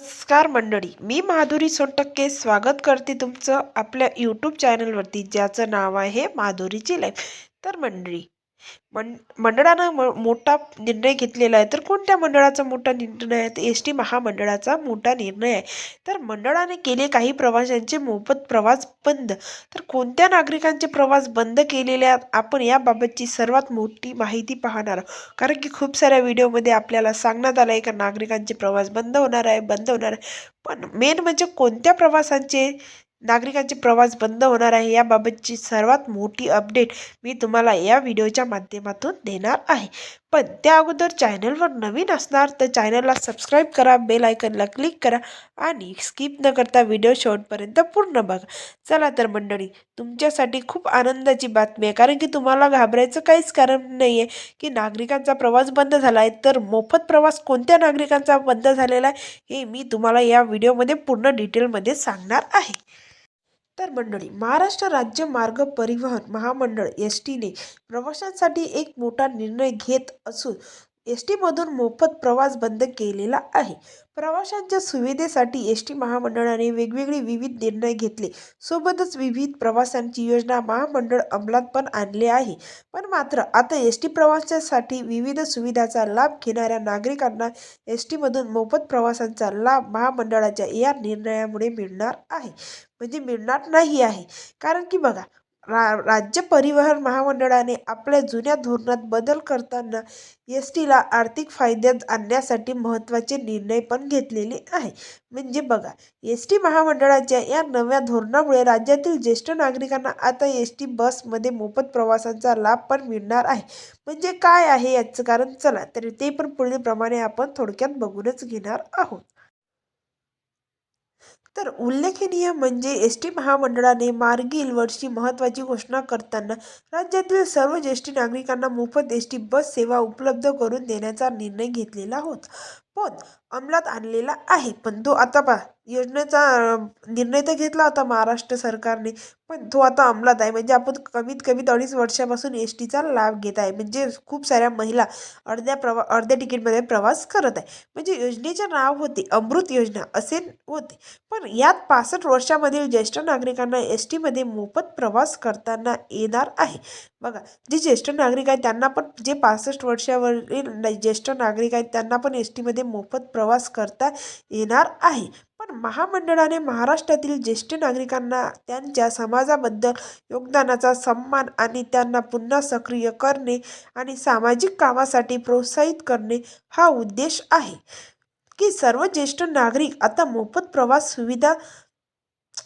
नमस्कार मंडळी मी माधुरी सोनटक्के स्वागत करते तुमचं आपल्या यूट्यूब चॅनलवरती ज्याचं नाव आहे माधुरीची लाईफ तर मंडळी मं मंडळानं म मोठा निर्णय घेतलेला आहे. तर कोणत्या मंडळाचा मोठा निर्णय आहे? तर एस टी महामंडळाचा मोठा निर्णय आहे. तर मंडळाने केले काही प्रवाशांचे मोफत प्रवास बंद. तर कोणत्या नागरिकांचे प्रवास बंद केलेले आहेत? आपण याबाबतची सर्वात मोठी माहिती पाहणार आहोत. कारण की खूप साऱ्या व्हिडिओमध्ये आपल्याला सांगण्यात आलं आहे का नागरिकांचे प्रवास बंद होणार आहे बंद होणार आहे. पण मेन म्हणजे कोणत्या प्रवासांचे नागरिकांचे प्रवास बंद होणार आहे याबाबतची सर्वात मोठी अपडेट मी तुम्हाला या व्हिडिओच्या माध्यमातून देणार आहे. पण त्या अगोदर चॅनलवर नवीन असणार तर चॅनलला सबस्क्राईब करा बेल आयकनला क्लिक करा आणि स्किप न करता व्हिडिओ शेवटपर्यंत पूर्ण बघा. चला तर मंडळी तुमच्यासाठी खूप आनंदाची बातमी आहे. कारण की तुम्हाला घाबरायचं काहीच कारण नाही आहे की नागरिकांचा प्रवास बंद झाला आहे तर मोफत प्रवास कोणत्या नागरिकांचा बंद झालेला आहे हे मी तुम्हाला या व्हिडिओमध्ये पूर्ण डिटेलमध्ये सांगणार आहे. तर मंडळी महाराष्ट्र राज्य मार्ग परिवहन महामंडळ एस टीने प्रवाशांसाठी एक मोठा निर्णय घेत असून एस टीमधून मोफत प्रवास बंद केलेला आहे. प्रवाशांच्या सुविधेसाठी एस टी महामंडळाने वेगवेगळे विविध निर्णय घेतले. सोबतच विविध प्रवासांची योजना महामंडळ अंमलात पण आणले आहे. पण मात्र आता एस टी प्रवासासाठी विविध सुविधाचा लाभ घेणाऱ्या नागरिकांना एस टीमधून मोफत प्रवासांचा लाभ महामंडळाच्या या निर्णयामुळे मिळणार आहे. म्हणजे मिळणार नाही आहे. कारण की बघा रा राज्य परिवहन महामंडळाने आपल्या जुन्या धोरणात बदल करताना एस टीला आर्थिक फायद्यात आणण्यासाठी महत्त्वाचे निर्णय पण घेतलेले आहे. म्हणजे बघा एस टी महामंडळाच्या या नव्या धोरणामुळे राज्यातील ज्येष्ठ नागरिकांना आता एस टी बसमध्ये मोफत प्रवासांचा लाभ पण मिळणार आहे. म्हणजे काय आहे याचं कारण? चला तर ते पण पुढीलप्रमाणे आपण थोडक्यात बघूनच घेणार आहोत. तर उल्लेखनीय म्हणजे एस टी महामंडळाने मार्गील वर्षी महत्त्वाची घोषणा करताना राज्यातील सर्व ज्येष्ठ नागरिकांना मोफत एस टी बस सेवा उपलब्ध करून देण्याचा निर्णय घेतलेला होता. पण अंमलात आणलेला आहे. पण तो आता पा योजनेचा निर्णय तर घेतला होता महाराष्ट्र सरकारने पण तो आता अंमलात आहे. म्हणजे आपण कमीत कमी अडीच वर्षापासून एस टीचा लाभ घेत आहे. म्हणजे खूप साऱ्या महिला अर्ध्या प्रवा अर्ध्या तिकीटमध्ये प्रवास करत आहे. म्हणजे योजनेचे नाव होते अमृत योजना असे होते. पण यात पासष्ट वर्षामधील ज्येष्ठ नागरिकांना एस टीमध्ये मोफत प्रवास करताना येणार आहे. बघा जे ज्येष्ठ नागरिक आहेत त्यांना पण जे पासष्ट वर्षावरील ज्येष्ठ नागरिक आहेत त्यांना पण एस टीमध्ये मोफत प्रवास करता येणार आहे. पण महामंडळाने महाराष्ट्रातील ज्येष्ठ नागरिकांना त्यांच्या समाजाबद्दल योगदानाचा सन्मान आणि त्यांना पुन्हा सक्रिय करणे आणि सामाजिक कामासाठी प्रोत्साहित करणे हा उद्देश आहे. की सर्व ज्येष्ठ नागरिक आता मोफत प्रवास सुविधा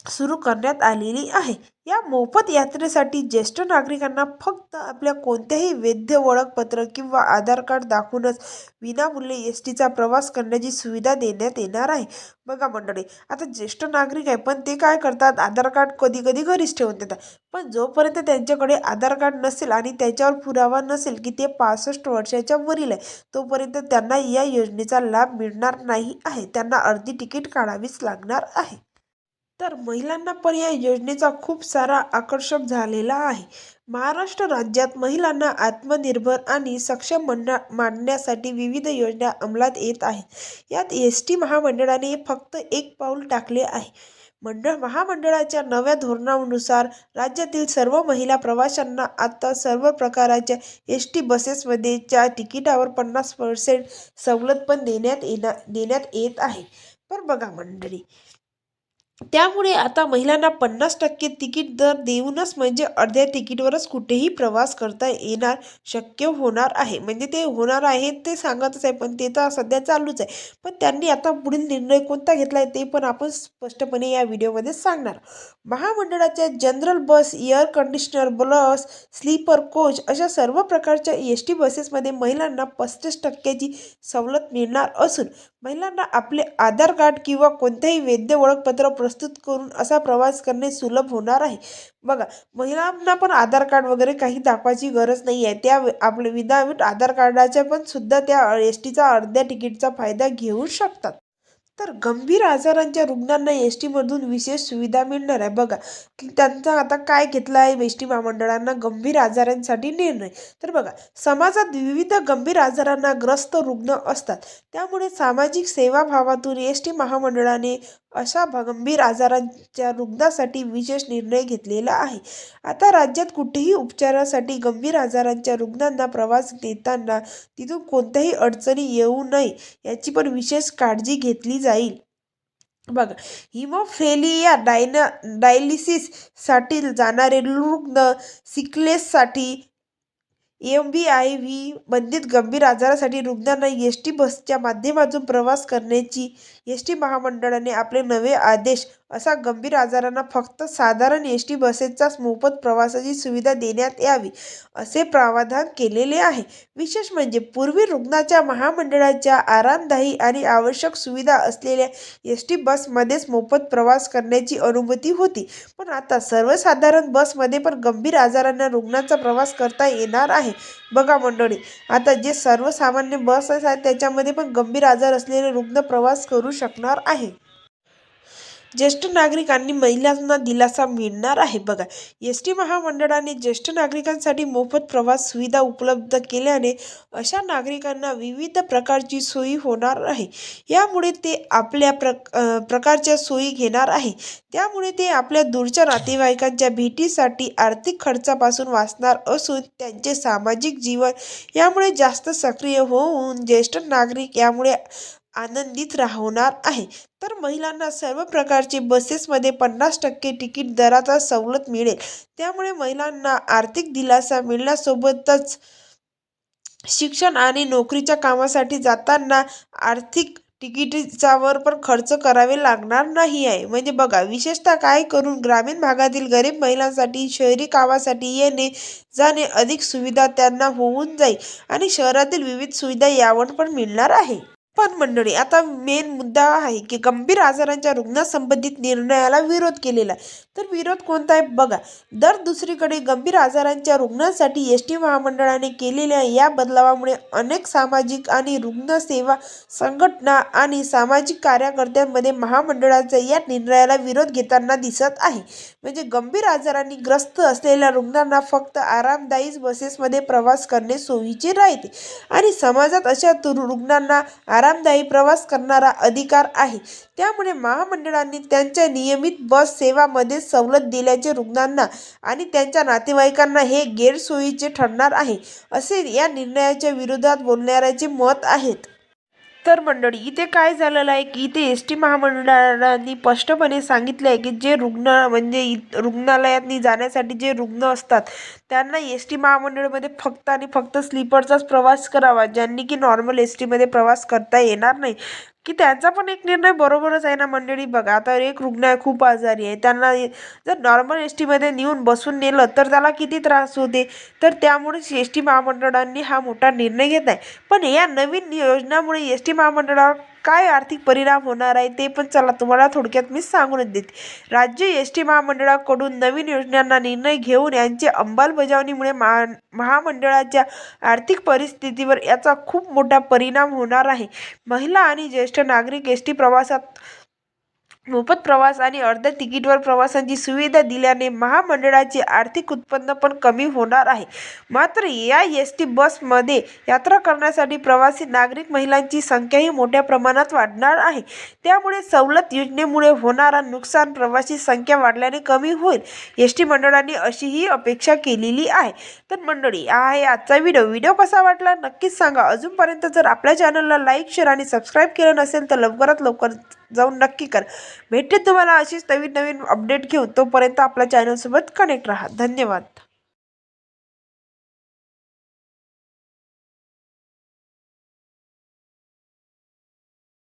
सुरू करण्यात आलेली आहे. या मोफत यात्रेसाठी ज्येष्ठ नागरिकांना फक्त आपल्या कोणत्याही वैध ओळखपत्र किंवा आधार कार्ड दाखवूनच विनामूल्य एस टीचा प्रवास करण्याची सुविधा देण्यात येणार आहे. बघा मंडळी आता ज्येष्ठ नागरिक आहे पण ते काय करतात? आधार कार्ड कधी कधी घरीच ठेवून देतात. पण जोपर्यंत त्यांच्याकडे आधार कार्ड नसेल आणि त्याच्यावर पुरावा नसेल की ते पासष्ट वर्षाच्या वरील आहे तोपर्यंत त्यांना या योजनेचा लाभ मिळणार नाही आहे. त्यांना अर्धी तिकीट काढावीच लागणार आहे. तर महिलांना पण या योजनेचा खूप सारा आकर्षक झालेला आहे. महाराष्ट्र राज्यात महिलांना आत्मनिर्भर आणि सक्षम म्हणण्या मांडण्यासाठी विविध योजना अंमलात येत आहेत. यात एस टी महामंडळाने फक्त एक पाऊल टाकले आहे. मंडळ महामंडळाच्या नव्या धोरणानुसार राज्यातील सर्व महिला प्रवाशांना आता सर्व प्रकाराच्या एस टी बसेसमध्ये च्या तिकिटावर पन्नास पर्सेंट सवलत पण देण्यात येणार देण्यात येत आहे. पण बघा मंडळी त्यामुळे आता महिलांना पन्नास टक्के तिकीट दर देऊनच म्हणजे अर्ध्या तिकीटवरच कुठेही प्रवास करता येणार शक्य होणार आहे. म्हणजे ते होणार आहे ते सांगतच आहे पण ते तर सध्या चालूच आहे. पण त्यांनी आता पुढील निर्णय कोणता घेतला आहे ते पण आपण स्पष्टपणे या व्हिडिओमध्ये सांगणार. महामंडळाच्या general bus air conditioner bus sleeper coach अशा सर्व प्रकारच्या एस टी बसेसमध्ये महिलांना पस्तीस टक्क्याची सवलत मिळणार असून महिलांना आपले आधार कार्ड किंवा कोणतेही वैध ओळखपत्र प्रस्तुत करून असा प्रवास करणे सुलभ होणार आहे. बघा महिलांना पण आधार कार्ड वगैरे काही दाखवायची गरज नाही आहे त्या आपले विदाउट आधार कार्डाच्या पण सुद्धा त्या एस टीचा अर्ध्या तिकीटचा फायदा घेऊ शकतात. तर गंभीर आजारांच्या रुग्णांना एस टीमधून विशेष सुविधा मिळणार आहे. बघा की त्यांचा आता काय घेतला आहे एस टी महामंडळांना? गंभीर आजारांसाठी निर्णय. तर बघा समाजात विविध गंभीर आजारांना ग्रस्त रुग्ण असतात. त्यामुळे सामाजिक सेवाभावातून एस टी महामंडळाने अशा गंभीर आजारांच्या रुग्णासाठी विशेष निर्णय घेतलेला आहे. आता राज्यात कुठेही उपचारासाठी गंभीर आजारांच्या रुग्णांना प्रवास देताना तिथून कोणत्याही अडचणी येऊ नये याची पण विशेष काळजी घेतली जाईल. बघा हिमोफेलिया डायना डायलिसिससाठी जाणारे रुग्ण सिकलेससाठी एम बी आय व्ही बंधित गंभीर आजारासाठी रुग्णांना एस टी बसच्या माध्यमातून प्रवास करण्याची एस टी महामंडळाने आपले नवे आदेश असा गंभीर आजारांना फक्त साधारण एस टी बसेसचाच मोफत प्रवासाची सुविधा देण्यात यावी असे प्रावधान केलेले आहे. विशेष म्हणजे पूर्वी रुग्णाच्या महामंडळाच्या आरामदायी आणि आवश्यक सुविधा असलेल्या एस टी बसमध्येच मोफत प्रवास करण्याची अनुमती होती. पण आता सर्वसाधारण बसमध्ये पण गंभीर आजारांना रुग्णांचा प्रवास करता येणार आहे. बघा मंडळी आता जे सर्वसामान्य बस आहेत त्याच्यामध्ये पण गंभीर आजार असलेले रुग्ण प्रवास करू शकणार आहे. ज्येष्ठ नागरिकांनी महिलांना दिलासा मिळणार आहे. बघा एस टी महामंडळाने ज्येष्ठ नागरिकांसाठी मोफत प्रवास सुविधा उपलब्ध केल्याने अशा नागरिकांना विविध प्रकारची सोयी होणार आहे. यामुळे ते आपल्या प्र प्रकारच्या सोयी घेणार आहे. त्यामुळे ते आपल्या दूरच्या नातेवाईकांच्या भेटीसाठी आर्थिक खर्चापासून वाचणार असून त्यांचे सामाजिक जीवन यामुळे जास्त सक्रिय होऊन ज्येष्ठ नागरिक यामुळे आनंदित राहणार आहे. तर महिलांना सर्व प्रकारचे बसेसमध्ये पन्नास टक्के तिकीट दराचा सवलत मिळेल. त्यामुळे महिलांना आर्थिक दिलासा मिळण्यासोबतच शिक्षण आणि नोकरीच्या कामासाठी जाताना आर्थिक तिकिटीचावर पण खर्च करावे लागणार नाही आहे. म्हणजे बघा विशेषतः काय करून ग्रामीण भागातील गरीब महिलांसाठी शहरी कामासाठी येणे जाणे अधिक सुविधा त्यांना होऊन जाईल आणि शहरातील विविध सुविधा यावर पण मिळणार आहे. पण मंडळी आता मेन मुद्दा आहे की गंभीर आजारांच्या रुग्णासंबंधित निर्णयाला विरोध केलेला आहे. तर विरोध कोणता आहे? बघा दर दुसरीकडे गंभीर आजारांच्या रुग्णांसाठी एस टी महामंडळाने केलेल्या या बदलावामुळे अनेक सामाजिक आणि रुग्णसेवा संघटना आणि सामाजिक कार्यकर्त्यांमध्ये महामंडळाचा या निर्णयाला विरोध घेताना दिसत आहे. म्हणजे गंभीर आजारांनी ग्रस्त असलेल्या रुग्णांना फक्त आरामदायी बसेसमध्ये प्रवास करणे सोयीचे राहते. आणि समाजात अशा रुग्णांना रुग्णांना आरामदायी प्रवास करणारा अधिकार आहे. त्यामुळे महामंडळांनी त्यांच्या नियमित बस सेवामध्ये सवलत दिल्याचे रुग्णांना आणि त्यांच्या नातेवाईकांना हे गैरसोयीचे ठरणार आहे असे या निर्णयाच्या विरोधात बोलणाऱ्याचे मत आहेत. तर मंडळी इथे काय झालेलं आहे की इथे एस टी महामंडळाने स्पष्टपणे सांगितले आहे की जे रुग्ण म्हणजे इ- रुग्णालयातनी जाण्यासाठी जे रुग्ण असतात त्यांना एस टी महामंडळमध्ये फक्त आणि फक्त स्लीपरचाच प्रवास करावा ज्यांनी की नॉर्मल एस टीमध्ये प्रवास करता येणार नाही. की त्यांचा पण एक निर्णय बरोबरच आहे ना मंडळी. बघा आता एक रुग्ण आहे खूप आजारी आहे. त्यांना जर नॉर्मल एस टीमध्ये नेऊन बसून नेलं तर त्याला किती त्रास होते? तर त्यामुळेच एस टी महामंडळांनी हा मोठा निर्णय घेत आहे पण या नवीन योजनामुळे एस टी महामंडळावर काय आर्थिक परिणाम होणार आहे ते पण चला तुम्हाला थोडक्यात मी सांगूनच देते. राज्य एस टी महामंडळाकडून नवीन योजनांना निर्णय घेऊन यांची अंमलबजावणीमुळे महा महामंडळाच्या आर्थिक परिस्थितीवर याचा खूप मोठा परिणाम होणार आहे. महिला आणि ज्येष्ठ नागरिक एस टी प्रवासात मोफत प्रवास आणि अर्ध्या तिकीटवर प्रवासाची सुविधा दिल्याने महामंडळाचे आर्थिक उत्पन्न पण कमी होणार आहे. मात्र या एस टी बसमध्ये यात्रा करण्यासाठी प्रवासी नागरिक महिलांची संख्याही मोठ्या प्रमाणात वाढणार आहे. त्यामुळे सवलत योजनेमुळे होणारा नुकसान प्रवासी संख्या वाढल्याने कमी होईल. एस टी मंडळाने अशीही अपेक्षा केलेली आहे. तर मंडळी हा आहे आजचा व्हिडिओ. व्हिडिओ कसा वाटला नक्कीच सांगा. अजूनपर्यंत जर आपल्या चॅनलला लाईक शेअर आणि सबस्क्राईब केलं नसेल तर लवकरात लवकर जाऊन नक्की कर. भेटते तुम्हाला अशीच नवीन नवीन अपडेट घेऊन. तोपर्यंत आपल्या चॅनलसोबत कनेक्ट राहा. धन्यवाद.